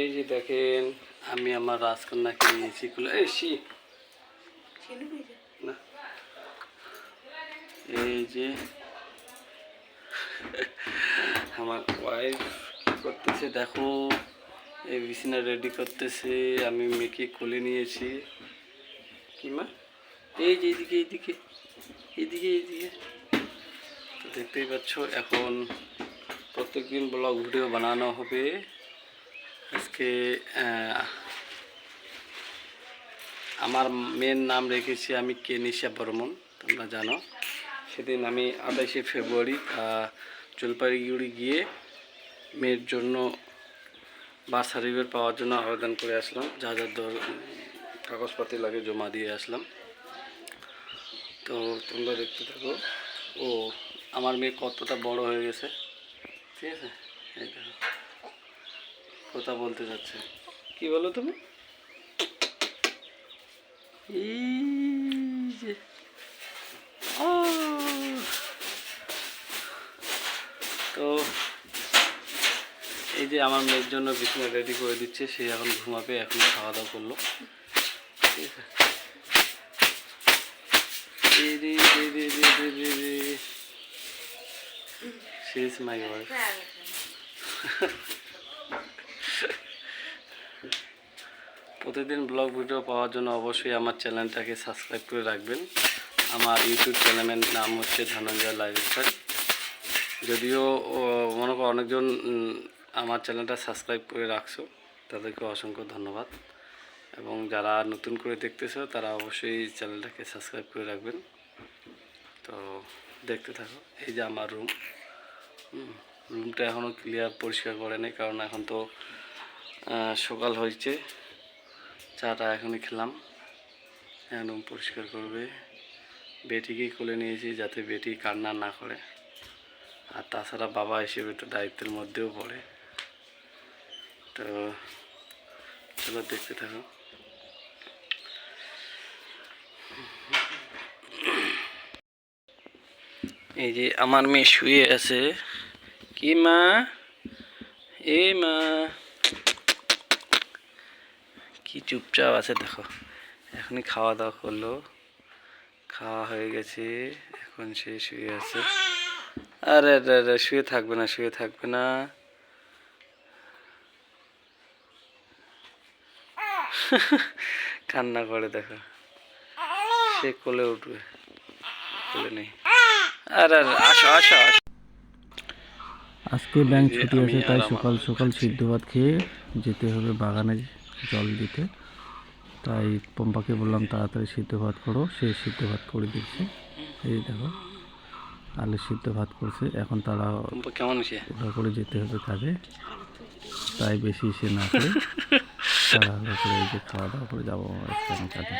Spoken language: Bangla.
এই যে দেখেন, আমি আমার রাজকন্যাকে নিয়েছি। এই শি না। এই যে, আমার ওয়াইফ করতেছে দেখো? এই বিছানা রেডি করতেছে, আমি মেয়েকে খুলে নিয়েছি। কি মা? এই যে এইদিকে এইদিকে এইদিকে এইদিকে দেখতেই পাচ্ছ, এখন প্রত্যেকদিন ব্লগ ভিডিও বানানো হবে। আজকে আমার মেয়ের নাম রেখেছি আমি কেনিশা বর্মন, তোমরা জানো। সেদিন আমি আঠাশে ফেব্রুয়ারি জলপাইগুড়ি গিয়ে মেয়ের জন্য বার্থ সার্টিফিকেট পাওয়ার জন্য আবেদন করে আসলাম। যা যা দর- কাগজপাতি লাগে জমা দিয়ে আসলাম। তো তোমরা দেখতে থাকো। ও, আমার মেয়ে কতটা বড় হয়ে গেছে। ঠিক আছে? এই দেখো। কথা বলতে যাচ্ছে। কি বলো তুমি? যে ও তো এই যে আমার মেয়ের জন্য বিছানা রেডি করে দিচ্ছে সে এখন ঘুমাবে এখন খাওয়া দাওয়া করল। ঠিক আছে। এই রে প্রতিদিন ব্লগ ভিডিও পাওয়ার জন্য অবশ্যই আমার চ্যানেলটাকে সাবস্ক্রাইব করে রাখবেন। আমার ইউটিউব চ্যানেলের নাম হচ্ছে ধনঞ্জয় লাইফস্টাইল যদিও মনে করো অনেকজন আমার চ্যানেলটা সাবস্ক্রাইব করে রাখছো, তাদেরকে অসংখ্য ধন্যবাদ। এবং যারা নতুন করে দেখতেছো, তারা অবশ্যই চ্যানেলটাকে সাবস্ক্রাইব করে রাখবেন। তো দেখতে থাকো, এই যে আমার রুম। রুমটা এখনও ক্লিয়ার পরিষ্কার করে নেই কারণ এখন তো সকাল হয়েছে। চাটা এখনই খেলাম। রুম পরিষ্কার করবে। বেটিকেই কোলে নিয়েছি যাতে বেটি কান্না না করে। আর তাছাড়া বাবা হিসেবে তো দায়িত্বের মধ্যেও পড়ে। তো চলো দেখতে থাকো। এই যে আমার মেয়ে শুয়ে আছে। কি মা? এ মা। কি চুপচাপ আছে দেখো। এখনই খাওয়া দাওয়া করল। খাওয়া হয়ে গেছে এখন সে শুয়ে আছে। আরে আরে আরে শুয়ে থাকবে না শুয়ে থাকবে না। কান্না করে দেখো। সে কোলে উঠবে কোলে নেই। আরে আরে আসো আসো আসো। আজকে ব্যাংক ছুটি আছে তাই সকাল সকাল সিদ্ধ ভাত খেয়ে যেতে হবে বাগানে। জল দিতে। তাই পম্পাকে বললাম তাড়াতাড়ি সিদ্ধ ভাত করো। সে সিদ্ধ ভাত করে দিচ্ছে। এই দেখো আলু সিদ্ধ ভাত করছে। এখন তারা কেমন করে যেতে হবে কাজে। তাই বেশি সে না করে তাড়াহুড়ো করে এই যে খাওয়া দাওয়া করে যাব। কাজে